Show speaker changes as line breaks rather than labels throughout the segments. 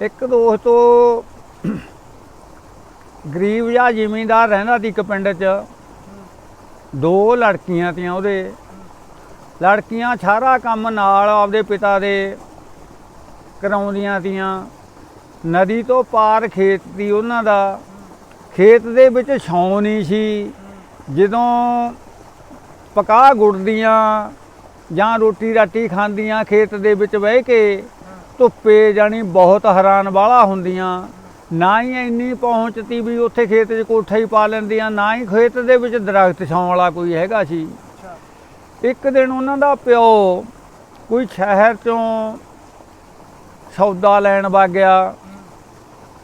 ਇੱਕ ਦੋਸਤੋ ਗਰੀਬ ਜਾਂ ਜ਼ਿਮੀਂਦਾਰ ਰਹਿੰਦਾ ਸੀ ਇੱਕ ਪਿੰਡ 'ਚ। ਦੋ ਲੜਕੀਆਂ ਤੀਆਂ ਉਹਦੇ। ਲੜਕੀਆਂ ਸਾਰਾ ਕੰਮ ਨਾਲ ਆਪਦੇ ਪਿਤਾ ਦੇ ਕਰਾਉਂਦੀਆਂ ਤੀਆਂ। ਨਦੀ ਤੋਂ ਪਾਰ ਖੇਤ ਦੀ ਉਹਨਾਂ ਦਾ। ਖੇਤ ਦੇ ਵਿੱਚ ਛਾਂ ਨਹੀਂ ਸੀ। ਜਦੋਂ ਪਕਾ ਗੁੜਦੀਆਂ ਜਾਂ ਰੋਟੀ ਰਾਟੀ ਖਾਂਦੀਆਂ ਖੇਤ ਦੇ ਵਿੱਚ ਬਹਿ ਕੇ ਧੁੱਪੇ ਜਾਣੀ ਬਹੁਤ ਹੈਰਾਨ ਵਾਲਾ ਹੁੰਦੀਆਂ। ਨਾ ਹੀ ਇੰਨੀ ਪਹੁੰਚਤੀ ਵੀ ਉੱਥੇ ਖੇਤ 'ਚ ਕੋਠਾ ਹੀ ਪਾ ਲੈਂਦੀਆਂ ਨਾ ਹੀ ਖੇਤ ਦੇ ਵਿੱਚ ਦਰਖਤ ਛਾਂ ਵਾਲਾ ਕੋਈ ਹੈਗਾ ਸੀ। ਇੱਕ ਦਿਨ ਉਹਨਾਂ ਦਾ ਪਿਓ ਕੋਈ ਸ਼ਹਿਰ ਚੋਂ ਸੌਦਾ ਲੈਣ ਵਗ ਗਿਆ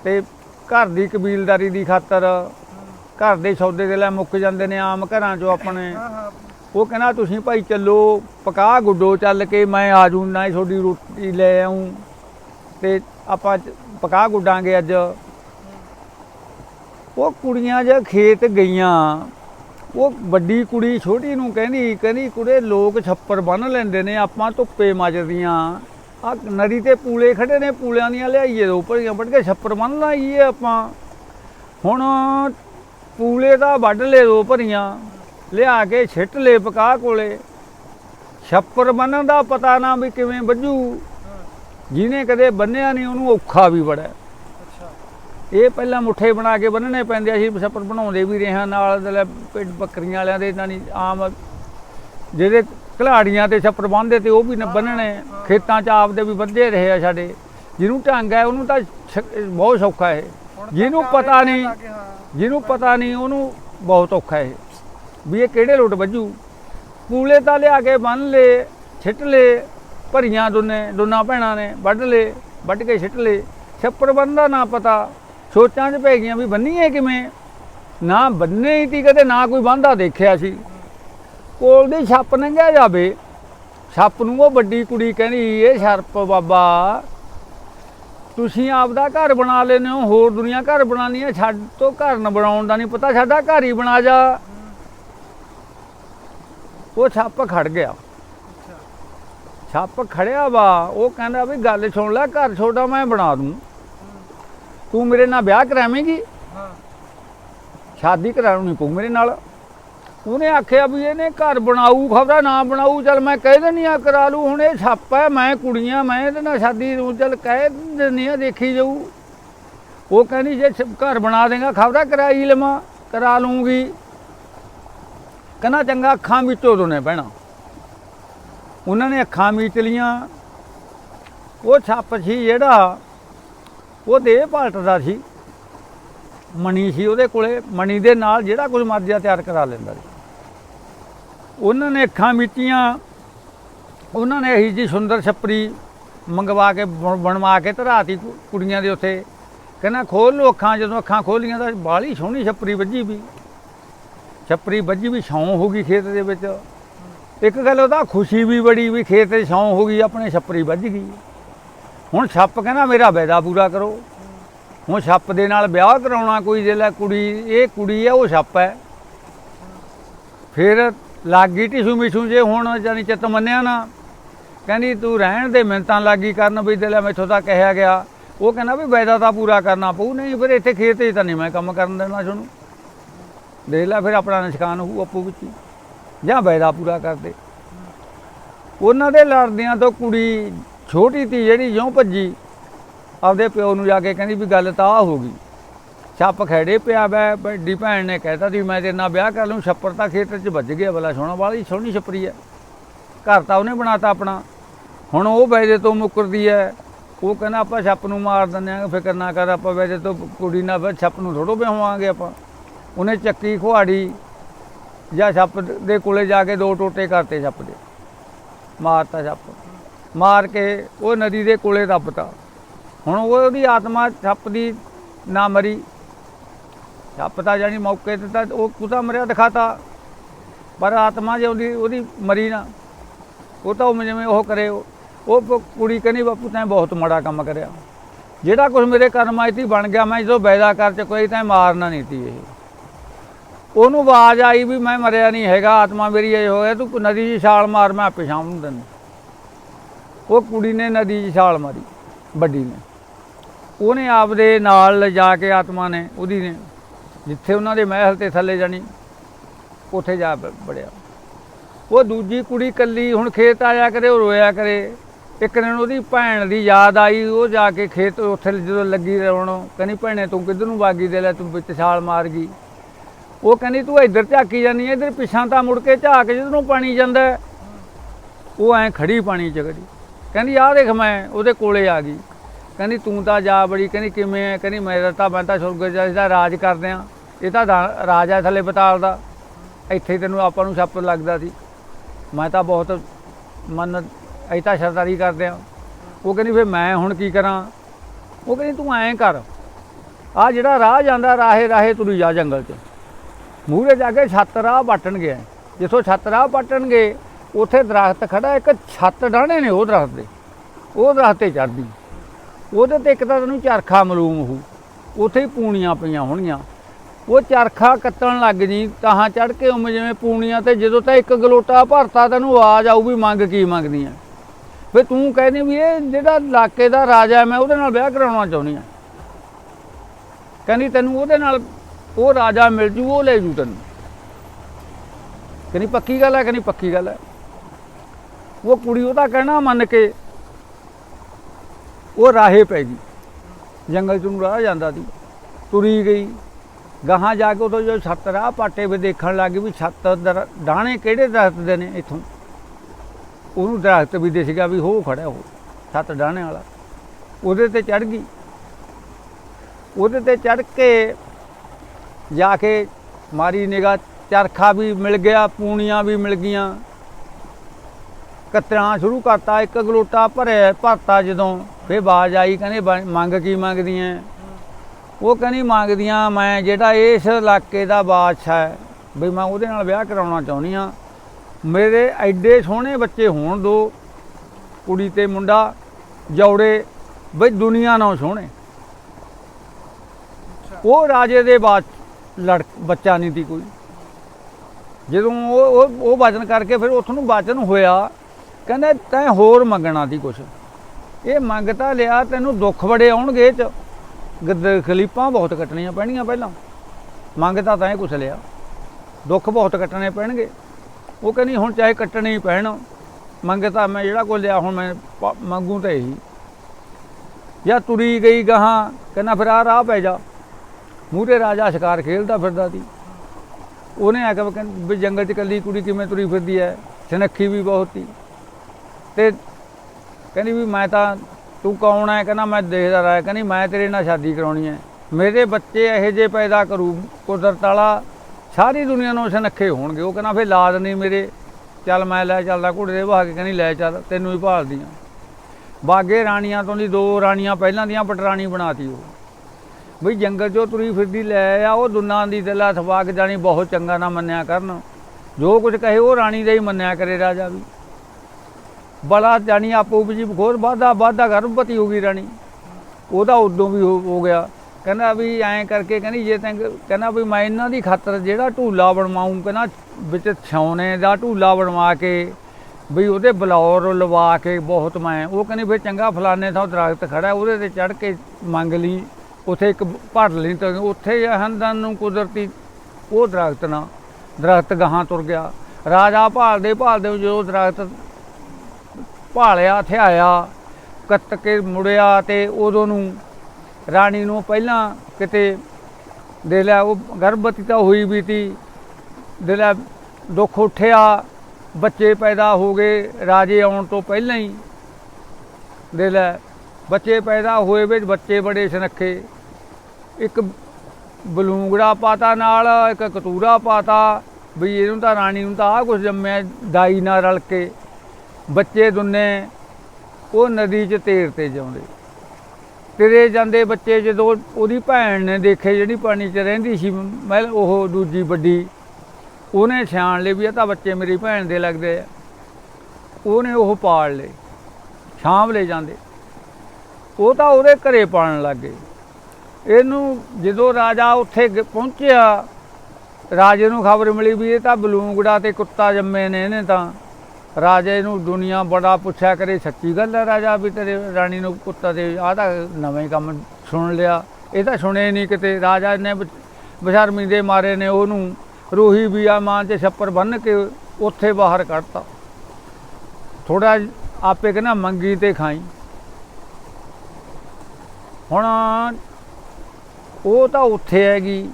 ਤੇ ਘਰ ਦੀ ਕਬੀਲਦਾਰੀ ਦੀ ਖਾਤਰ ਘਰ ਦੇ ਸੌਦੇ ਦੇ ਲੈ ਮੁੱਕ ਜਾਂਦੇ ਨੇ ਆਮ ਘਰਾਂ 'ਚੋਂ ਆਪਣੇ। ਉਹ ਕਹਿੰਦਾ, ਤੁਸੀਂ ਭਾਈ ਚੱਲੋ, ਪਕਾ ਗੁੱਡੋ ਚੱਲ ਕੇ, ਮੈਂ ਆ ਜੂ, ਨਾ ਹੀ ਤੁਹਾਡੀ ਰੋਟੀ ਲੈ ਆਉਂ ਤੇ ਆਪਾਂ ਪਕਾ ਗੁੱਡਾਂਗੇ ਅੱਜ। ਉਹ ਕੁੜੀਆਂ ਜੇ ਖੇਤ ਗਈਆਂ, ਉਹ ਵੱਡੀ ਕੁੜੀ ਛੋਟੀ ਨੂੰ ਕਹਿੰਦੀ ਕਹਿੰਦੀ, ਕੁੜੇ, ਲੋਕ ਛੱਪਰ ਬੰਨ ਲੈਂਦੇ ਨੇ, ਆਪਾਂ ਧੁੱਪੇ ਮੱਜਦੀਆਂ ਆ ਨਦੀ ਤੇ ਪੂਲੇ ਖੜੇ ਨੇ, ਪੂਲਿਆਂ ਦੀਆਂ ਲਿਆਈਏ ਦੋ ਭਰੀਆਂ ਵੱਢ ਕੇ ਛੱਪਰ ਬੰਨ ਲਾਈਏ ਆਪਾਂ। ਹੁਣ ਪੂਲੇ ਦਾ ਵੱਢ ਲੈ ਦੋ ਭਰੀਆਂ। ਲਿਆ ਕੇ ਛਿੱਟ ਲੈ ਪਕਾ ਕੋਲੇ। ਛੱਪਰ ਬੰਨਣ ਦਾ ਪਤਾ ਨਾ ਵੀ ਕਿਵੇਂ ਵੱਜੂ। ਜਿਹਨੇ ਕਦੇ ਬੰਨਿਆ ਨਹੀਂ ਉਹਨੂੰ ਔਖਾ ਵੀ ਬੜਾ। ਇਹ ਪਹਿਲਾਂ ਮੁੱਠੇ ਬਣਾ ਕੇ ਬੰਨਣੇ ਪੈਂਦੇ ਸੀ ਛੱਪਰ ਬਣਾਉਂਦੇ ਵੀ ਰਹੇ ਨਾਲ ਪਿੰਡ ਬੱਕਰੀਆਂ ਵਾਲਿਆਂ ਦੇ ਇਦਾਂ ਨਹੀਂ ਆਮ ਜਿਹੜੇ ਘਲਾੜੀਆਂ ਤੇ ਛੱਪਰ ਬੰਨਦੇ ਤੇ ਉਹ ਵੀ ਨ ਬੰਨਣੇ। ਖੇਤਾਂ 'ਚ ਆਪਦੇ ਵੀ ਵੱਧੇ ਰਹੇ ਆ ਸਾਡੇ। ਜਿਹਨੂੰ ਢੰਗ ਹੈ ਉਹਨੂੰ ਤਾਂ ਬਹੁਤ ਸੌਖਾ ਹੈ ਜਿਹਨੂੰ ਪਤਾ ਨਹੀਂ ਜਿਹਨੂੰ ਪਤਾ ਨਹੀਂ ਉਹਨੂੰ ਬਹੁਤ ਔਖਾ ਹੈ ਵੀ ਇਹ ਕਿਹੜੇ ਲੁੱਟ ਵੱਜੂ? ਕੂਲੇ ਤਾਂ ਲਿਆ ਕੇ ਬੰਨ ਲੇ ਛਿੱਟ ਲੇ ਭਰੀਆਂ ਦੋਨੇ, ਦੋਨਾਂ ਭੈਣਾਂ ਨੇ ਵੱਢ ਲੇ ਵੱਢ ਕੇ ਛਿੱਟ ਲੇ ਛੱਪੜ ਬੰਦਾ ਨਾ ਪਤਾ, ਸੋਚਾਂ 'ਚ ਪੈ ਗਈਆਂ ਵੀ ਬੰਨੀਏ ਕਿਵੇਂ? ਨਾ ਬੰਨੇ ਹੀ ਤੀ ਕਦੇ, ਨਾ ਕੋਈ ਬੰਦਾ ਦੇਖਿਆ ਸੀ। ਕੋਲ ਦੀ ਛੱਪ ਲੰਘਿਆ ਜਾਵੇ, ਛੱਪ ਨੂੰ ਉਹ ਵੱਡੀ ਕੁੜੀ ਕਹਿੰਦੀ, ਇਹ ਸ਼ਰਪ ਬਾਬਾ, ਤੁਸੀਂ ਆਪਦਾ ਘਰ ਬਣਾ ਲੈਨੇ ਹੋ, ਹੋਰ ਦੁਨੀਆ ਘਰ ਬਣਾਉਣੀ ਹੈ, ਛੱਡ ਤੋਂ ਘਰ ਨਾ ਬਣਾਉਣ ਦਾ ਨਹੀਂ ਪਤਾ, ਸਾਡਾ ਘਰ ਹੀ ਬਣਾ ਜਾ। ਉਹ ਛੱਪ ਖੜ ਗਿਆ। ਛੱਪ ਖੜਿਆ ਵਾ ਉਹ ਕਹਿੰਦਾ ਵੀ ਗੱਲ ਸੁਣ ਲੈ ਘਰ ਛੋਟਾ ਮੈਂ ਬਣਾ ਦੂੰ। ਤੂੰ ਮੇਰੇ ਨਾਲ ਵਿਆਹ ਕਰਾਵੇਂਗੀ?
ਹਾਂ।
ਸ਼ਾਦੀ ਕਰਾਉਣੀ ਪਊ ਮੇਰੇ ਨਾਲ। ਉਹਨੇ ਆਖਿਆ ਵੀ ਇਹਨੇ ਘਰ ਬਣਾਊ ਖਬਰਾ ਨਾ ਬਣਾਊ ਚਲ ਮੈਂ ਕਹਿ ਦਿੰਨੀ ਆ ਕਰਾ ਲੂ ਹੁਣ ਇਹ ਛੱਪ ਹੈ ਮੈਂ ਕੁੜੀਆਂ ਮੈਂ ਇਹਦੇ ਨਾਲ ਸ਼ਾਦੀ ਨੂੰ ਚਲ ਕਹਿ ਦਿੰਨੀ ਆ ਦੇਖੀ ਜਾਊ। ਉਹ ਕਹਿੰਦੀ ਜੇ ਘਰ ਬਣਾ ਦੇਗਾ ਖਬਰਾ ਕਰਾਈ ਲਵਾਂ ਕਰਾ ਲੂੰਗੀ ਕਹਿੰਦਾ ਚੰਗਾ ਅੱਖਾਂ ਮੀਚੋ ਦੋਨੇ ਪੈਣਾ ਉਹਨਾਂ ਨੇ ਅੱਖਾਂ ਮੀਚ ਲੀਆਂ ਉਹ ਛੱਪ ਸੀ ਜਿਹੜਾ, ਉਹ ਦੇਹ ਪਲਟਦਾ ਸੀ। ਮਣੀ ਸੀ ਉਹਦੇ ਕੋਲੇ, ਮਣੀ ਦੇ ਨਾਲ ਜਿਹੜਾ ਕੁਝ ਮਰਜ਼ੀ ਤਿਆਰ ਕਰਾ ਲੈਂਦਾ ਸੀ। ਉਹਨਾਂ ਨੇ ਅੱਖਾਂ ਮੀਚੀਆਂ। ਉਹਨਾਂ ਨੇ ਇਹੀ ਜੀ ਸੁੰਦਰ ਛੱਪਰੀ ਮੰਗਵਾ ਕੇ ਬਣਵਾ ਕੇ ਧਰਾਤੀ ਕੁ- ਕੁੜੀਆਂ ਦੇ ਉੱਥੇ ਕਹਿੰਦਾ ਖੋਲ ਲੋ ਅੱਖਾਂ, ਜਦੋਂ ਅੱਖਾਂ ਖੋਲੀਆਂ ਤਾਂ ਬਾਹਲੀ ਸੋਹਣੀ ਛੱਪਰੀ ਵੱਜੀ ਵੀ। ਛੱਪਰੀ ਵੱਜੀ ਵੀ ਛਾਂ ਹੋ ਗਈ ਖੇਤ ਦੇ ਵਿੱਚ। ਇੱਕ ਗੱਲ ਉਹਦਾ ਖੁਸ਼ੀ ਵੀ ਬੜੀ ਵੀ ਖੇਤ 'ਚ ਛਾਂ ਹੋ ਗਈ, ਆਪਣੇ ਛੱਪਰੀ ਵੱਜ ਗਈ। ਹੁਣ ਛੱਪ ਕਹਿੰਦਾ ਮੇਰਾ ਵਾਅਦਾ ਪੂਰਾ ਕਰੋ। ਹੁਣ ਛੱਪ ਦੇ ਨਾਲ ਵਿਆਹ ਕਰਾਉਣਾ ਕੋਈ ਜੇ ਕੁੜੀ, ਇਹ ਕੁੜੀ ਹੈ ਉਹ ਛੱਪ ਹੈ। ਫਿਰ ਲੱਗੀ ਟਿਸ਼ੂ ਮਿਸ਼ੂ ਜੇ ਹੁਣ ਜਾਨੀ ਚਿੱਤ ਮੰਨਿਆ ਨਾ, ਕਹਿੰਦੀ ਤੂੰ ਰਹਿਣ ਦੇ ਮਿੰਤਾਂ ਲੱਗੀ ਕਰਨ ਵੀ ਤੇ ਲੈ ਮੈਥੋਂ ਤਾਂ ਕਹਿਆ ਗਿਆ। ਉਹ ਕਹਿੰਦਾ ਵੀ ਵਾਅਦਾ ਤਾਂ ਪੂਰਾ ਕਰਨਾ ਪਊ, ਨਹੀਂ ਫਿਰ ਇੱਥੇ ਖੇਤ 'ਚ ਤਾਂ ਨਹੀਂ ਮੈਂ ਕੰਮ ਕਰਨ ਦੇਣਾ ਤੁਹਾਨੂੰ ਦੇਖ ਲੈ ਫਿਰ ਆਪਣਾ ਨਿਸ਼ਕਾਨ ਹੋਊ ਆਪੂ ਵਿੱਚ ਹੀ। ਜਾਂ ਵਾਅਦਾ ਪੂਰਾ ਕਰਦੇ ਉਹਨਾਂ ਦੇ ਲੜਦਿਆਂ ਤੋਂ ਕੁੜੀ ਛੋਟੀ ਤੀ ਜਿਹੜੀ ਜਿਉਂ ਭੱਜੀ, ਆਪਦੇ ਪਿਓ ਨੂੰ ਜਾ ਕੇ ਕਹਿੰਦੀ ਵੀ ਗੱਲ ਤਾਂ ਆ ਹੋ ਗਈ। ਛੱਪ ਖੜੇ ਪਿਆ ਬੈ ਵੱਡੀ ਭੈਣ ਨੇ ਕਹਿਤਾ ਸੀ ਮੈਂ ਤੇਰੇ ਨਾਲ ਵਿਆਹ ਕਰ ਲੂੰ ਛੱਪਰ ਤਾਂ ਖੇਤ 'ਚ ਵੱਜ ਗਿਆ ਬਲਾ, ਸੋਹਣਾ ਵਾਲੀ ਸੋਹਣੀ ਛੱਪਰੀ ਹੈ ਘਰ ਤਾਂ ਉਹਨੇ ਬਣਾਤਾ ਆਪਣਾ। ਹੁਣ ਉਹ ਵੈਦੇ ਤੋਂ ਮੁੱਕਰਦੀ ਹੈ ਉਹ ਕਹਿੰਦਾ ਆਪਾਂ ਛੱਪ ਨੂੰ ਮਾਰ ਦਿੰਦੇ ਆ, ਫਿਕਰ ਨਾ ਕਰ, ਆਪਾਂ ਵੈਦੇ ਤੋਂ ਕੁੜੀ ਨਾਲ ਛੱਪ ਨੂੰ ਥੋੜੋ ਵਿਆਹਾਂਗੇ ਆਪਾਂ। ਉਹਨੇ ਚੱਕੀ ਖੁਆੜੀ ਜਾਂ ਛੱਪ ਦੇ ਕੋਲੇ ਜਾ ਕੇ ਦੋ ਟੋਟੇ ਕਰਤੇ ਛੱਪ ਦੇ। ਮਾਰਤਾ ਛੱਪ। ਮਾਰ ਕੇ ਉਹ ਨਦੀ ਦੇ ਕੋਲੇ ਦੱਬਤਾ। ਹੁਣ ਉਹ- ਉਹਦੀ ਆਤਮਾ ਛੱਪ ਦੀ ਨਾ ਮਰੀ। ਛੱਪ ਤਾਂ ਜਾਨੀ ਮੌਕੇ ਤੇ ਤਾਂ ਉਹ ਕੁਦਾ ਮਰਿਆ ਦਿਖਾਤਾ। ਪਰ ਆਤਮਾ ਜੇ ਉਹਦੀ ਉਹਦੀ ਮਰੀ ਨਾ, ਉਹ ਤਾਂ ਉਹ ਜਿਵੇਂ ਉਹ ਕਰੇ, ਉਹ ਕੁੜੀ ਕਹਿੰਦੀ ਬਾਪੂ ਤੈਂ ਬਹੁਤ ਮਾੜਾ ਕੰਮ ਕਰਿਆ। ਜਿਹੜਾ ਕੁਝ ਮੇਰੇ ਕਰਮ ਆਈ ਬਣ ਗਿਆ, ਮੈਂ ਜਦੋਂ ਬੈਦਾ ਕਰ ਚ ਕੋਈ ਤੈਂ ਮਾਰਨਾ ਨਹੀਂ ਤੀ ਇਹ। ਉਹਨੂੰ ਆਵਾਜ਼ ਆਈ ਵੀ ਮੈਂ ਮਰਿਆ ਨਹੀਂ ਹੈਗਾ, ਆਤਮਾ ਮੇਰੀ ਇਹ ਹੋਇਆ ਤੂੰ ਨਦੀ 'ਚ ਛਾਲ ਮਾਰ, ਮੈਂ ਆਪੇ ਸ਼ਾਮ ਨੂੰ ਦਿੰਦਾ ਉਹ ਕੁੜੀ ਨੇ ਨਦੀ 'ਚ ਛਾਲ ਮਾਰੀ, ਵੱਡੀ ਨੇ। ਉਹਨੇ ਆਪਦੇ ਨਾਲ ਲਿਜਾ ਕੇ ਆਤਮਾ ਨੇ, ਉਹਦੀ ਨੇ, ਜਿੱਥੇ ਉਹਨਾਂ ਦੇ ਮਹਿਲ ਤੇ ਥੱਲੇ ਜਾਣੀ, ਉੱਥੇ ਜਾ ਬੜਿਆ ਉਹ ਦੂਜੀ ਕੁੜੀ ਕੱਲੀ ਹੁਣ ਖੇਤ ਆਇਆ ਕਰੇ, ਉਹ ਰੋਇਆ ਕਰੇ। ਇੱਕ ਦਿਨ ਉਹਦੀ ਭੈਣ ਦੀ ਯਾਦ ਆਈ, ਉਹ ਜਾ ਕੇ ਖੇਤ ਉੱਥੇ ਜਦੋਂ ਲੱਗੀ ਰੋਣ ਕਹਿੰਦੀ ਭੈਣੇ ਤੂੰ ਕਿੱਧਰ ਨੂੰ ਬਾਗੀ ਦੇ ਲੈ, ਤੂੰ ਵਿੱਚ ਛਾਲ ਮਾਰ ਗਈ। ਉਹ ਕਹਿੰਦੀ, ਤੂੰ ਇੱਧਰ ਝਾਕੀ ਜਾਂਦੀ ਹੈ ਇੱਧਰ ਪਿੱਛਾਂ ਤਾਂ ਮੁੜ ਕੇ ਝਾਕ ਜਿੱਧਰ ਪਾਣੀ ਜਾਂਦਾ ਉਹ ਐ ਖੜੀ ਪਾਣੀ ਚ ਖੜੀ। ਕਹਿੰਦੀ, ਆਹ ਦੇਖ ਮੈਂ, ਉਹਦੇ ਕੋਲੇ ਆ ਗਈ। ਕਹਿੰਦੀ, ਤੂੰ ਤਾਂ ਜਾ ਬੜੀ, ਕਹਿੰਦੀ, ਕਿਵੇਂ ਹੈ ਕਹਿੰਦੀ ਮੇਰਾ ਤਾਂ ਮੈਂ ਤਾਂ ਸੁਰਗ ਦਾ ਰਾਜ ਕਰਦੇ ਆ। ਇਹ ਤਾਂ ਦਾ- ਰਾਜ ਹੈ ਥੱਲੇ ਬਤਾਲ ਦਾ। ਇੱਥੇ ਤੈਨੂੰ ਆਪਾਂ ਨੂੰ ਸੱਪ ਲੱਗਦਾ ਸੀ। ਮੈਂ ਤਾਂ ਬਹੁਤ ਮਨ, ਅਸੀਂ ਤਾਂ ਸਰਦਾਰੀ ਕਰਦੇ ਆ। ਉਹ ਕਹਿੰਦੀ, ਫਿਰ ਮੈਂ ਹੁਣ ਕੀ ਕਰਾਂ? ਉਹ ਕਹਿੰਦੀ, ਤੂੰ ਐਂ ਕਰ। ਆ ਜਿਹੜਾ ਰਾਹ ਜਾਂਦਾ ਰਾਹੇ ਰਾਹੇ ਤੁਰੀ ਜਾ ਜੰਗਲ 'ਚ। ਮੂਹਰੇ ਜਾ ਕੇ ਛੱਤ ਰਾਹ ਪੱਟਣ ਜਿੱਥੋਂ ਛੱਤ ਰਾਹ ਪੱਟਣਗੇ ਉੱਥੇ ਦਰਖਤ ਖੜਾ ਇੱਕ ਛੱਤ ਡਾਣੇ ਨੇ ਉਹ ਦਰਖਤ ਦੇ। ਉਹ ਦਰਖਤ ਤੇ ਚੜਦੀ ਉਹਦੇ ਤੇ ਇੱਕ ਤਾਂ ਤੈਨੂੰ ਚਰਖਾ ਮਲੂਮ ਹੋਊ। ਉੱਥੇ ਹੀ ਪੂਣੀਆਂ ਪਈਆਂ ਹੋਣਗੀਆਂ। ਉਹ ਚਰਖਾ ਕੱਤਣ ਲੱਗ ਜੀ, ਤਾਹਾਂ ਚੜ ਕੇ ਉਵੇਂ ਜਿਵੇਂ ਪੂਣੀਆਂ ਤੇ ਜਦੋਂ ਤਾਂ ਇੱਕ ਗਲੋਟਾ ਭਰਤਾ ਤੈਨੂੰ ਆਵਾਜ਼ ਆਊ ਵੀ ਮੰਗ ਕੀ ਮੰਗਦੀ ਆ ਵੀ ਤੂੰ ਕਹਿੰਦੀ ਵੀ ਇਹ ਜਿਹੜਾ ਇਲਾਕੇ ਦਾ ਰਾਜਾ ਮੈਂ ਉਹਦੇ ਨਾਲ ਵਿਆਹ ਕਰਾਉਣਾ ਚਾਹੁੰਦੀ ਆ। ਕਹਿੰਦੀ ਤੈਨੂੰ ਉਹਦੇ ਨਾਲ ਉਹ ਰਾਜਾ ਮਿਲ ਜੂ, ਉਹ ਲੈ ਜੂ ਤੈਨੂੰ। ਕਹਿੰਦੀ ਪੱਕੀ ਗੱਲ ਹੈ ਕਹਿੰਦੀ ਪੱਕੀ ਗੱਲ ਹੈ? ਉਹ ਕੁੜੀ ਉਹਦਾ ਕਹਿਣਾ ਮੰਨ ਕੇ ਉਹ ਰਾਹੇ ਪੈ ਗਈ। ਜੰਗਲ ਚ ਰਾਹ ਜਾਂਦਾ ਸੀ। ਤੁਰੀ ਗਈ। ਗਾਹਾਂ ਜਾ ਕੇ ਉਦੋਂ ਜੋ ਛੱਤ ਰਾਹ ਪਾਟੇ ਵੀ ਦੇਖਣ ਲੱਗ ਗਈ ਵੀ ਛੱਤ ਦਰ- ਡਾਹਣੇ ਕਿਹੜੇ ਦਰਖਤ ਦੇ ਨੇ ਇੱਥੋਂ? ਉਹਨੂੰ ਦਰਖਤ ਵੀ ਦਿਸ ਗਿਆ ਵੀ ਹੋ ਖੜਾ ਉਹ ਛੱਤ ਡਾਹਣੇ ਵਾਲਾ। ਉਹਦੇ ਤੇ ਚੜ ਗਈ। ਉਹਦੇ ਤੇ ਚੜ ਕੇ ਜਾ ਕੇ ਮਾਰੀ ਨਿਗਾਹ ਚਰਖਾ ਵੀ ਮਿਲ ਗਿਆ ਪੂਣੀਆਂ ਵੀ ਮਿਲ ਗਈਆਂ। ਕਤਰਾਂ ਸ਼ੁਰੂ ਕਰਤਾ ਇੱਕ ਗਲੋਟਾ ਭਰਿਆ ਭਰਤਾ ਜਦੋਂ। ਫੇ ਬਾਜ ਆਈ ਕਹਿੰਦੇ ਮੰਗ ਕੀ ਮੰਗਦੀਆਂ? ਉਹ ਕਹਿੰਦੀ ਮੰਗਦੀਆਂ ਮੈਂ ਜਿਹੜਾ ਇਸ ਇਲਾਕੇ ਦਾ ਬਾਦਸ਼ਾਹ ਹੈ। ਵੀ ਮੈਂ ਉਹਦੇ ਨਾਲ ਵਿਆਹ ਕਰਾਉਣਾ ਚਾਹੁੰਦੀ ਆ ਮੇਰੇ ਐਡੇ ਸੋਹਣੇ ਬੱਚੇ ਹੋਣ ਦੋ ਕੁੜੀ ਤੇ ਮੁੰਡਾ ਜੋੜੇ ਬਈ ਦੁਨੀਆ ਨਾਲੋਂ ਸੋਹਣੇ। ਉਹ ਰਾਜੇ ਦੇ ਬਾਦ ਲੜ ਬੱਚਾ ਨਹੀਂ ਸੀ ਕੋਈ। ਜਦੋਂ ਉਹ ਉਹ ਵਚਨ ਕਰਕੇ ਫਿਰ ਉੱਥੋਂ ਨੂੰ ਵਚਨ ਹੋਇਆ, ਕਹਿੰਦਾ ਤੈਂ ਹੋਰ ਮੰਗਣਾ ਸੀ ਕੁਛ। ਇਹ ਮੰਗਤਾ ਲਿਆ, ਤੈਨੂੰ ਦੁੱਖ ਬੜੇ ਆਉਣਗੇ ਇਹ ਚ। ਗੱਦ ਖਲੀਪਾਂ ਬਹੁਤ ਕੱਟਣੀਆਂ ਪੈਣੀਆਂ ਪਹਿਲਾਂ। ਮੰਗਤਾ ਤਾਂ ਇਹ ਕੁਛ ਲਿਆ। ਦੁੱਖ ਬਹੁਤ ਕੱਟਣੇ ਪੈਣਗੇ। ਉਹ ਕਹਿੰਦੀ ਹੁਣ ਚਾਹੇ ਕੱਟਣੇ ਹੀ ਪੈਣ। ਮੰਗਤਾ ਮੈਂ ਜਿਹੜਾ ਕੋ ਲਿਆ, ਹੁਣ ਮੈਂ ਮੰਗੂ ਤਾਂ ਇਹੀ। ਜਾਂ ਤੁਰੀ ਗਈ ਗਾਹਾਂ, ਕਹਿੰਦਾ ਫਿਰ ਆ ਰਾਹ ਪੈ ਜਾ। ਮੂਹਰੇ ਰਾਜਾ ਸ਼ਿਕਾਰ ਖੇਲਦਾ ਫਿਰਦਾ ਸੀ। ਉਹਨੇ ਆ ਕੇ ਕਹਿੰ- ਵੀ ਜੰਗਲ 'ਚ ਇਕੱਲੀ ਕੁੜੀ ਕਿਵੇਂ ਤੁਰੀ ਫਿਰਦੀ ਐ? ਸਨੱਖੀ ਵੀ ਬਹੁਤ ਸੀ। ਤੇ ਕਹਿੰਦੀ ਵੀ ਮੈਂ ਤਾਂ, ਤੂੰ ਕੌਣ ਐ? ਕਹਿੰਦਾ ਮੈਂ ਦੇਖਦਾ ਰਿਹਾ। ਕਹਿੰਦੀ ਮੈਂ ਤੇਰੇ ਨਾਲ ਸ਼ਾਦੀ ਕਰਾਉਣੀ ਐ। ਮੇਰੇ ਬੱਚੇ ਇਹੋ ਜਿਹੇ ਪੈਦਾ ਕਰੂ, ਕੁਦਰਤ ਵਾਲਾ, ਸਾਰੀ ਦੁਨੀਆ ਨੂੰ ਸਨੱਖੇ ਹੋਣਗੇ। ਉਹ ਕਹਿੰਦਾ ਫੇ ਲਾਦ ਨਹੀਂ ਮੇਰੇ। ਚੱਲ ਮੈਂ ਲੈ ਚੱਲਦਾ ਘੋੜੇ ਦੇ ਬਹਾ ਕੇ ਕਹਿੰਦੀ ਲੈ ਚੱਲ, ਤੈਨੂੰ ਹੀ ਭਾਲਦੀਆਂ ਬਾਗੇ ਰਾਣੀਆਂ ਤੋਂ ਦੀ ਦੋ ਰਾਣੀਆਂ ਪਹਿਲਾਂ ਦੀਆਂ ਪਟਰਾਣੀ ਬਣਾਤੀ ਉਹ। ਬਈ ਜੰਗਲ ਚੋਂ ਤੁਰੀ ਫਿਰਦੀ ਲੈ ਆ, ਉਹ ਦੁਨਾਂ ਦੀ ਦਿਲਾ ਥਵਾਕ ਜਾਣੀ, ਬਹੁਤ ਚੰਗਾ ਨਾ ਮੰਨਿਆ ਕਰਨ। ਜੋ ਕੁਝ ਕਹੇ ਉਹ ਰਾਣੀ ਦਾ ਹੀ ਮੰਨਿਆ ਕਰੇ ਰਾਜਾ ਵੀ। ਬੜਾ ਜਾਣੀ ਆਪੋ ਵੀ ਜੀ ਬਖੋਰ ਵਾਧਾ ਵਾਧਾ ਗਰਭਵਤੀ ਹੋ ਗਈ ਰਾਣੀ। ਉਹਦਾ ਉਦੋਂ ਵੀ ਹੋ ਹੋ ਗਿਆ। ਕਹਿੰਦਾ ਵੀ ਐਂ ਕਰਕੇ ਕਹਿੰਦੀ, ਜੇ ਤੈਂ ਕਹਿੰਦਾ ਵੀ ਮੈਂ ਇਹਨਾਂ ਦੀ ਖਾਤਰ ਜਿਹੜਾ ਢੂਲਾ ਬਣਵਾਉਂ ਕਹਿੰਦਾ ਵਿੱਚ ਛਾਉਣੇ ਦਾ ਢੂਲਾ ਬਣਵਾ ਕੇ, ਵੀ ਉਹਦੇ ਬਲੌਰ ਲਵਾ ਕੇ ਬਹੁਤ ਮੈਂ, ਉਹ ਕਹਿੰਦੀ ਫਿਰ ਚੰਗਾ ਫਲਾਣੇ ਥਾਂ ਦਰਖਤ ਖੜਾ ਉਹਦੇ ਤੇ ਚੜ ਕੇ ਮੰਗ ਲਈ। ਉੱਥੇ ਇੱਕ ਭਰ ਲਈ ਤਾਂ ਉੱਥੇ ਹੰਦਨ ਨੂੰ ਕੁਦਰਤੀ ਉਹ ਦਰਖਤ ਨਾ, ਦਰਖਤ ਗਾਹਾਂ ਤੁਰ ਗਿਆ। ਰਾਜਾ ਭਾਲਦੇ ਭਾਲਦੇ ਜਦੋਂ ਦਰਖਤ ਭਾਲਿਆ, ਥਿਆਇਆ, ਕੱਤ ਕੇ ਮੁੜਿਆ ਤੇ ਉਦੋਂ ਨੂੰ ਰਾਣੀ ਨੂੰ ਪਹਿਲਾਂ ਕਿਤੇ ਦੇ ਲਿਆ ਉਹ ਗਰਭਵਤੀ ਤਾਂ ਹੋਈ ਵੀ ਤੀ ਦੇ ਲਿਆ ਦੁੱਖ ਉੱਠਿਆ, ਬੱਚੇ ਪੈਦਾ ਹੋ ਗਏ, ਰਾਜੇ ਆਉਣ ਤੋਂ ਪਹਿਲਾਂ ਹੀ ਦੇ ਲੈ ਬੱਚੇ ਪੈਦਾ ਹੋਏ ਵਿੱਚ ਬੱਚੇ ਬੜੇ ਸਨੱਖੇ। ਇੱਕ ਬਲੂੰਗੜਾ ਪਾਤਾ ਨਾਲ, ਇੱਕ ਕਤੂਰਾ ਪਾਤਾ, ਵੀ ਇਹਨੂੰ ਤਾਂ ਰਾਣੀ ਨੂੰ ਤਾਂ ਆ ਕੁਝ ਜੰਮਿਆ, ਦਾਈ ਨਾਲ ਰਲ ਕੇ। ਬੱਚੇ ਦੁੰਨੇ ਉਹ ਨਦੀ 'ਚ ਤੇਰ ਤੇ ਜਾਂਦੇ ਤੇਰੇ ਜਾਂਦੇ ਬੱਚੇ ਜਦੋਂ ਉਹਦੀ ਭੈਣ ਨੇ ਦੇਖੇ ਜਿਹੜੀ ਪਾਣੀ 'ਚ ਰਹਿੰਦੀ ਸੀ ਮੈਂ ਉਹ ਦੂਜੀ ਵੱਡੀ, ਉਹਨੇ ਸਿਆਣ ਲਈ ਵੀ ਇਹ ਤਾਂ ਬੱਚੇ ਮੇਰੀ ਭੈਣ ਦੇ ਲੱਗਦੇ ਆ। ਉਹਨੇ ਉਹ ਪਾਲ ਲਏ ਸ਼ਾਮ ਲੈ ਜਾਂਦੇ। ਉਹ ਤਾਂ ਉਹਦੇ ਘਰੇ ਪਾਲਣ ਲੱਗੇ ਇਹਨੂੰ ਜਦੋਂ ਰਾਜਾ ਉੱਥੇ ਪਹੁੰਚਿਆ, ਰਾਜੇ ਨੂੰ ਖਬਰ ਮਿਲੀ ਵੀ ਇਹ ਤਾਂ ਬਲੂੰਗੜਾ ਤੇ ਕੁੱਤਾ ਜੰਮੇ ਨੇ ਇਹਨੇ ਤਾਂ। ਰਾਜੇ ਨੂੰ ਦੁਨੀਆ ਬੜਾ ਪੁੱਛਿਆ ਕਰੇ, ਸੱਚੀ ਗੱਲ ਹੈ ਰਾਜਾ ਵੀ ਤੇਰੇ ਰਾਣੀ ਨੂੰ ਕੁੱਤਾ ਦੇ ਆਹ ਤਾਂ ਨਵੇਂ ਕੰਮ ਸੁਣ ਲਿਆ। ਇਹ ਤਾਂ ਸੁਣੇ ਨਹੀਂ ਕਿਤੇ। ਰਾਜਾ ਨੇ ਬ- ਬਸ਼ਰਮੀ ਦੇ ਮਾਰੇ ਨੇ ਉਹਨੂੰ। ਰੂਹੀ ਬੀਆ ਆ ਮਾਂ ਤੇ ਛੱਪਰ ਬੰਨ ਕੇ ਉੱਥੇ ਬਾਹਰ ਕੱਢਤਾ। ਥੋੜਾ ਆਪੇ ਕਹਿੰਦਾ, ਮੰਗੀ ਤੇ ਖਾਈ। ਹੁਣ ਉਹ ਤਾਂ ਉੱਥੇ ਹੈਗੀ।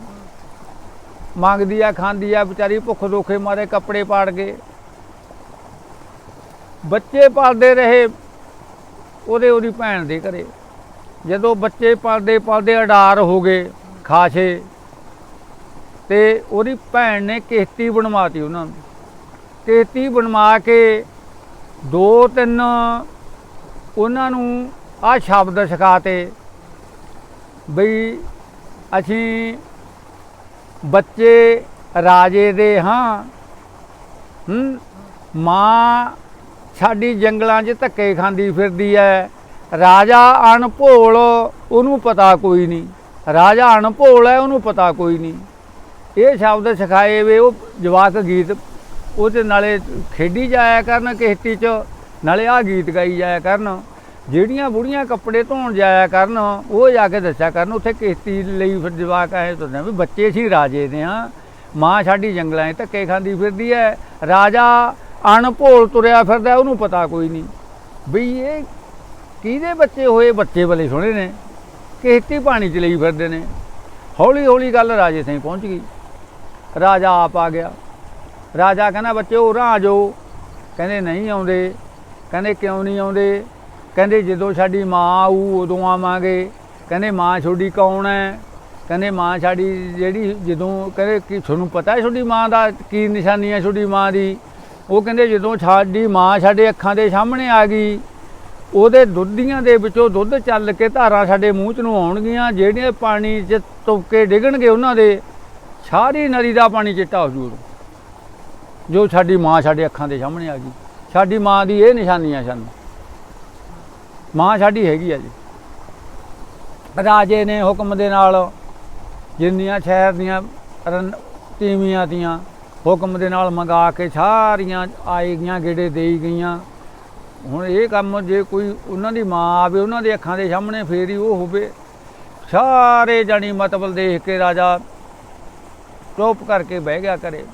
ਮੰਗਦੀ ਆ, ਖਾਂਦੀ ਆ, ਵਿਚਾਰੀ ਭੁੱਖ ਦੋਖੇ ਮਾਰੇ ਕੱਪੜੇ ਪਾੜ ਗਏ ਬੱਚੇ ਪਾਲਦੇ ਰਹੇ ਉਹਦੇ ਉਹਦੀ ਭੈਣ ਦੇ ਘਰੇ। ਜਦੋਂ ਬੱਚੇ ਪਾਲਦੇ ਪਾਲਦੇ ਅਡਾਰ ਹੋ ਗਏ ਖਾਸ਼ੇ, ਤੇ ਉਹਦੀ ਭੈਣ ਨੇ ਕਿਸ਼ਤੀ ਬਣਵਾਤੀ ਉਹਨਾਂ ਨੂੰ। ਕਿਸ਼ਤੀ ਬਣਵਾ ਕੇ ਦੋ ਤਿੰਨ ਉਹਨਾਂ ਨੂੰ ਆ ਸ਼ਬਦ ਸਿਖਾਤੇ। ਬਈ ਅਸੀਂ ਬੱਚੇ ਰਾਜੇ ਦੇ ਹਾਂ। ਹੂੰ? ਮਾਂ ਸਾਡੀ ਜੰਗਲਾਂ 'ਚ ਧੱਕੇ ਖਾਂਦੀ ਫਿਰਦੀ ਐ। ਰਾਜਾ ਅਣਭੋਲ, ਉਹਨੂੰ ਪਤਾ ਕੋਈ ਨਹੀਂ। ਰਾਜਾ ਅਣਭੋਲ ਹੈ ਉਹਨੂੰ ਪਤਾ ਕੋਈ ਨਹੀਂ। ਇਹ ਸ਼ਬਦ ਸਿਖਾਏ ਵੇ, ਉਹ ਜਵਾਕ ਗੀਤ ਉਹਦੇ ਨਾਲੇ ਖੇਡੀ ਜਾਇਆ ਕਰਨ ਕਿਸ਼ਤੀ 'ਚ, ਨਾਲੇ ਆ ਗੀਤ ਗਾਈ ਜਾਇਆ ਕਰਨ। ਜਿਹੜੀਆਂ ਬੁੜੀਆਂ ਕੱਪੜੇ ਧੋਣ ਜਾਇਆ ਕਰਨ, ਉਹ ਜਾ ਕੇ ਦੱਸਿਆ ਕਰਨ, ਉੱਥੇ ਕਿਸ਼ਤੀ ਲਈ ਫਿਰ ਜਵਾਕ ਆਏ ਤੁਰਨੇ ਵੀ ਬੱਚੇ ਸੀ ਰਾਜੇ ਦੇ ਹਾਂ। ਮਾਂ ਸਾਡੀ ਜੰਗਲਾਂ 'ਚ ਧੱਕੇ ਖਾਂਦੀ ਫਿਰਦੀ ਐ। ਰਾਜਾ ਅਣਭੋਲ ਤੁਰਿਆ ਫਿਰਦਾ, ਉਹਨੂੰ ਪਤਾ ਕੋਈ ਨਹੀਂ। ਵੀ ਇਹ ਕਿਹਦੇ ਬੱਚੇ ਹੋਏ? ਬੱਚੇ ਬਲੇ ਸੋਹਣੇ ਨੇ। ਕਿਸ਼ਤੀ ਪਾਣੀ 'ਚ ਲਈ ਫਿਰਦੇ ਨੇ। ਹੌਲੀ ਹੌਲੀ ਗੱਲ ਰਾਜੇ ਸਿੰਘ ਪਹੁੰਚ ਗਈ। ਰਾਜਾ ਆਪ ਆ ਗਿਆ। ਰਾਜਾ ਕਹਿੰਦਾ ਬੱਚੇ ਉਹ ਆ ਜਾਓ ਕਹਿੰਦੇ, ਨਹੀਂ ਆਉਂਦੇ। ਕਹਿੰਦੇ, ਕਿਉਂ ਨਹੀਂ ਆਉਂਦੇ? ਕਹਿੰਦੇ ਜਦੋਂ ਸਾਡੀ ਮਾਂ ਆਊ, ਉਦੋਂ ਆਵਾਂਗੇ। ਕਹਿੰਦੇ ਮਾਂ ਛੋਡੀ ਕੌਣ ਹੈ? ਕਹਿੰਦੇ ਮਾਂ ਸਾਡੀ ਜਿਹੜੀ ਜਦੋਂ, ਕਹਿੰਦੇ ਕਿ ਤੁਹਾਨੂੰ ਪਤਾ ਹੈ ਤੁਹਾਡੀ ਮਾਂ ਦਾ ਕੀ ਨਿਸ਼ਾਨੀ ਹੈ ਤੁਹਾਡੀ ਮਾਂ ਦੀ? ਉਹ ਕਹਿੰਦੇ ਜਦੋਂ ਸਾਡੀ ਮਾਂ ਸਾਡੇ ਅੱਖਾਂ ਦੇ ਸਾਹਮਣੇ ਆ ਗਈ, ਉਹਦੇ ਦੁੱਧੀਆਂ ਦੇ ਵਿੱਚੋਂ ਦੁੱਧ ਚੱਲ ਕੇ ਧਾਰਾਂ ਸਾਡੇ ਮੂੰਹ 'ਚ ਨੂੰ ਆਉਣਗੀਆਂ, ਜਿਹੜੀਆਂ ਪਾਣੀ 'ਚ ਤੁਪਕੇ ਡਿੱਗਣਗੇ ਉਹਨਾਂ ਦੇ, ਸਾਰੀ ਨਦੀ ਦਾ ਪਾਣੀ ਚਿੱਟਾ ਹੋ ਜੂ ਜੋ ਸਾਡੀ ਮਾਂ ਸਾਡੇ ਅੱਖਾਂ ਦੇ ਸਾਹਮਣੇ ਆ ਗਈ। ਸਾਡੀ ਮਾਂ ਦੀ ਇਹ ਨਿਸ਼ਾਨੀਆਂ ਸਨ। ਮਾਂ ਸਾਡੀ ਹੈਗੀ ਆ ਜੀ। ਰਾਜੇ ਨੇ ਹੁਕਮ ਦੇ ਨਾਲ ਜਿੰਨੀਆਂ ਸ਼ਹਿਰ ਦੀਆਂ ਤੀਵੀਆਂ ਦੀਆਂ ਹੁਕਮ ਦੇ ਨਾਲ ਮੰਗਾ ਕੇ ਸਾਰੀਆਂ ਆਏ ਗਈਆਂ, ਗੇੜੇ ਦੇਈ ਗਈਆਂ। ਹੁਣ ਇਹ ਕੰਮ ਜੇ ਕੋਈ ਉਹਨਾਂ ਦੀ ਮਾਂ ਆਵੇ, ਉਹਨਾਂ ਦੇ ਅੱਖਾਂ ਦੇ ਸਾਹਮਣੇ ਫੇਰ ਹੀ ਉਹ ਹੋਵੇ। ਸਾਰੇ ਜਾਣੀ ਮਤਲਬ ਦੇਖ ਕੇ ਰਾਜਾ ਚੁੱਪ ਕਰਕੇ ਬਹਿ ਗਿਆ ਕਰੇ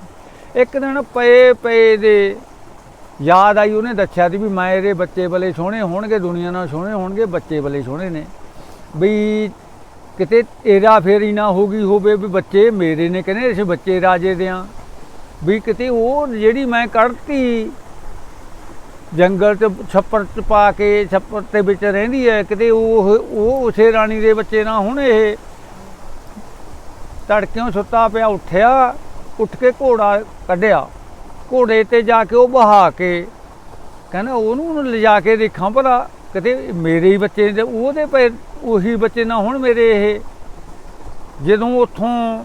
ਇੱਕ ਦਿਨ ਪਏ ਪਏ ਦੇ ਯਾਦ ਆਈ, ਉਹਨੇ ਦੱਸਿਆ ਸੀ ਵੀ ਮੈਂ ਇਹਦੇ ਬੱਚੇ ਬਲੇ ਸੋਹਣੇ ਹੋਣਗੇ, ਦੁਨੀਆ ਨਾਲ ਸੋਹਣੇ ਹੋਣਗੇ, ਬੱਚੇ ਬਲੇ ਸੋਹਣੇ ਨੇ। ਵੀ ਕਿਤੇ ਏਰਾ ਫੇਰੀ ਨਾ ਹੋ ਗਈ ਹੋਵੇ ਵੀ ਬੱਚੇ ਮੇਰੇ ਨੇ ਕਹਿੰਦੇ, ਅਸੀਂ ਬੱਚੇ ਰਾਜੇ ਦੇ ਆ। ਵੀ ਕਿਤੇ ਉਹ ਜਿਹੜੀ ਮੈਂ ਕੱਢਤੀ, ਜੰਗਲ ਚ ਛੱਪਰ ਚ ਪਾ ਕੇ ਛੱਪਰ ਦੇ ਵਿੱਚ ਰਹਿੰਦੀ ਹੈ ਕਿਤੇ ਉਹ ਉਹ ਉਸੇ ਰਾਣੀ ਦੇ ਬੱਚੇ ਨਾ ਹੁਣ ਇਹ। ਤੜਕਿਓਂ ਸੁੱਤਾ ਪਿਆ, ਉੱਠਿਆ, ਉੱਠ ਕੇ ਘੋੜਾ ਕੱਢਿਆ। ਘੋੜੇ ਤੇ ਜਾ ਕੇ ਉਹ ਬਹਾ ਕੇ, ਕਹਿੰਦਾ ਉਹਨੂੰ ਲਿਜਾ ਕੇ ਦੇਖਾਂ ਭਲਾ, ਕਿਤੇ ਮੇਰੇ ਹੀ ਬੱਚੇ ਨੇ ਉਹਦੇ ਪਏ ਉਹੀ ਬੱਚੇ ਨਾ ਹੁਣ ਮੇਰੇ ਇਹ। ਜਦੋਂ ਉੱਥੋਂ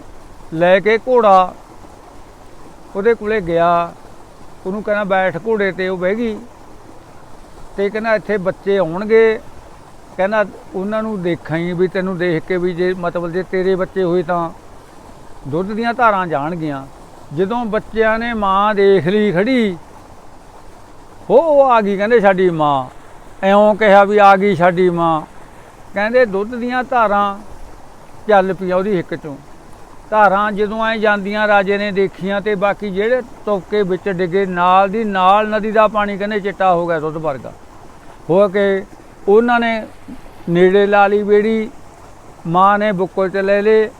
ਲੈ ਕੇ ਘੋੜਾ ਉਹਦੇ ਕੋਲੇ ਗਿਆ, ਉਹਨੂੰ ਕਹਿੰਦਾ ਬੈਠ ਘੋੜੇ ਤੇ, ਉਹ ਬਹਿ ਗਈ। ਤੇ ਕਹਿੰਦਾ ਇੱਥੇ ਬੱਚੇ ਆਉਣਗੇ। ਕਹਿੰਦਾ ਉਹਨਾਂ ਨੂੰ ਦੇਖਾਂ ਵੀ ਤੈਨੂੰ ਦੇਖ ਕੇ ਵੀ ਜੇ ਮਤਲਬ ਜੇ ਤੇਰੇ ਬੱਚੇ ਹੋਏ ਤਾਂ ਦੁੱਧ ਦੀਆਂ ਧਾਰਾਂ ਜਾਣਗੀਆਂ। ਜਦੋਂ ਬੱਚਿਆਂ ਨੇ ਮਾਂ ਦੇਖ ਲਈ ਖੜੀ, ਉਹ ਆ ਗਈ, ਕਹਿੰਦੇ ਸਾਡੀ ਮਾਂ। ਐਉਂ ਕਿਹਾ ਵੀ ਆ ਗਈ ਸਾਡੀ ਮਾਂ। ਕਹਿੰਦੇ ਦੁੱਧ ਦੀਆਂ ਧਾਰਾਂ ਚੱਲ ਪਈਆਂ ਉਹਦੀ ਇੱਕ ਚੋਂ। ਧਾਰਾਂ ਜਦੋਂ ਐ ਜਾਂਦੀਆਂ ਰਾਜੇ ਨੇ ਦੇਖੀਆਂ ਤੇ ਬਾਕੀ ਜਿਹੜੇ ਤੋਕੇ ਵਿੱਚ ਡਿੱਗੇ, ਨਾਲ ਦੀ ਨਾਲ ਨਦੀ ਦਾ ਪਾਣੀ ਕਹਿੰਦੇ ਚਿੱਟਾ ਹੋ ਗਿਆ ਦੁੱਧ ਵਰਗਾ। ਹੋ ਕੇ ਉਹਨਾਂ ਨੇ ਨੇੜੇ ਲਾ ਲਈ ਬੇੜੀ, ਮਾਂ ਨੇ ਬੁੱਕਲ ਚ ਲੈ ਲੇ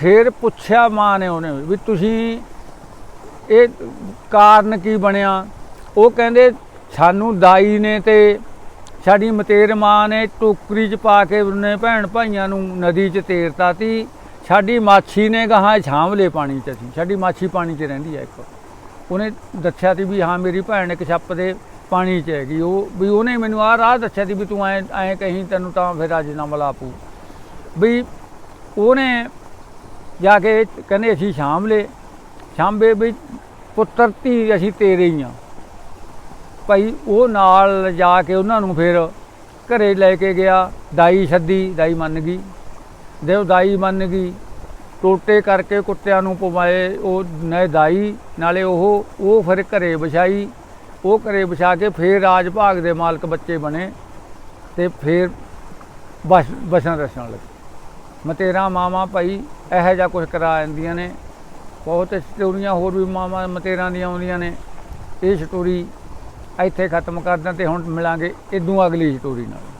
ਫਿਰ ਪੁੱਛਿਆ ਮਾਂ ਨੇ ਉਹਨੇ ਵੀ ਤੁਸੀਂ ਇਹ ਕਾਰਨ ਕੀ ਬਣਿਆ? ਉਹ ਕਹਿੰਦੇ, ਸਾਨੂੰ ਦਾਈ ਨੇ ਤੇ ਸਾਡੀ ਮਤੇਰ ਮਾਂ ਨੇ ਟੋਕਰੀ 'ਚ ਪਾ ਕੇ ਉਹਨੇ ਭੈਣ ਭਾਈਆਂ ਨੂੰ ਨਦੀ 'ਚ ਤੇਰਤਾ ਤੀ। ਸਾਡੀ ਮਾਛੀ ਨੇ ਗਾਹਾਂ ਛਾਂਵਲੇ ਪਾਣੀ 'ਚ ਸੀ। ਸਾਡੀ ਮਾਛੀ ਪਾਣੀ 'ਚ ਰਹਿੰਦੀ ਹੈ ਇੱਕ। ਉਹਨੇ ਦੱਸਿਆ ਤੀ ਵੀ ਹਾਂ, ਮੇਰੀ ਭੈਣ ਇੱਕ ਛੱਪ ਦੇ ਪਾਣੀ 'ਚ ਹੈਗੀ। ਉਹ ਵੀ ਉਹਨੇ ਮੈਨੂੰ ਆਹ ਰਾਹ ਦੱਸਿਆ ਤੀ ਵੀ ਤੂੰ ਐ ਐ ਕਹੀਂ, ਤੈਨੂੰ ਤਾਂ ਫਿਰ ਰਾਜੀਨਾਮਾ ਲਾ ਪਊ ਵੀ ਉਹਨੇ ਜਾ ਕੇ ਕਹਿੰਦੇ ਅਸੀਂ ਸ਼ਾਮ ਸ਼ਾਮਲੇ ਸ਼ਾਂਬੇ ਵੀ ਪੁੱਤਰ ਧੀ ਅਸੀਂ ਤੇਰੇ ਹੀ ਆ ਭਾਈ ਉਹ ਨਾਲ ਜਾ ਕੇ ਉਹਨਾਂ ਨੂੰ ਫਿਰ ਘਰੇ ਲੈ ਕੇ ਗਿਆ, ਦਾਈ ਸੱਦੀ, ਦਾਈ ਮੰਨ ਗਈ। ਦੇਵ ਦਾਈ ਮੰਨ ਗਈ, ਟੋਟੇ ਕਰਕੇ ਕੁੱਤਿਆਂ ਨੂੰ ਪਵਾਏ, ਉਹ ਨੇ ਦਾਈ, ਨਾਲੇ ਉਹ ਉਹ ਫਿਰ ਘਰੇ ਵਿਛਾਈ। ਉਹ ਘਰੇ ਵਿਛਾ ਕੇ ਫੇਰ ਰਾਜ ਭਾਗ ਦੇ ਮਾਲਕ ਬੱਚੇ ਬਣੇ ਤੇ ਫੇਰ ਬਸ, ਬਸਣ ਰਸਣ ਲੱਗੇ। ਮਤੇਰਾ ਮਾਮਾ ਭਾਈ ਇਹੋ ਜਿਹਾ ਕੁਝ ਕਰਾ ਜਾਂਦੀਆਂ ਨੇ। ਬਹੁਤ ਸਟੋਰੀਆਂ ਹੋਰ ਵੀ ਮਾਮਾ ਮਤੇਰਾਂ ਦੀਆਂ ਆਉਂਦੀਆਂ ਨੇ। ਇਹ ਸਟੋਰੀ ਇੱਥੇ ਖਤਮ ਕਰਦਾਂ ਤੇ ਹੁਣ ਮਿਲਾਂਗੇ। ਇਦੋਂ ਅਗਲੀ ਸਟੋਰੀ ਨਾਲ।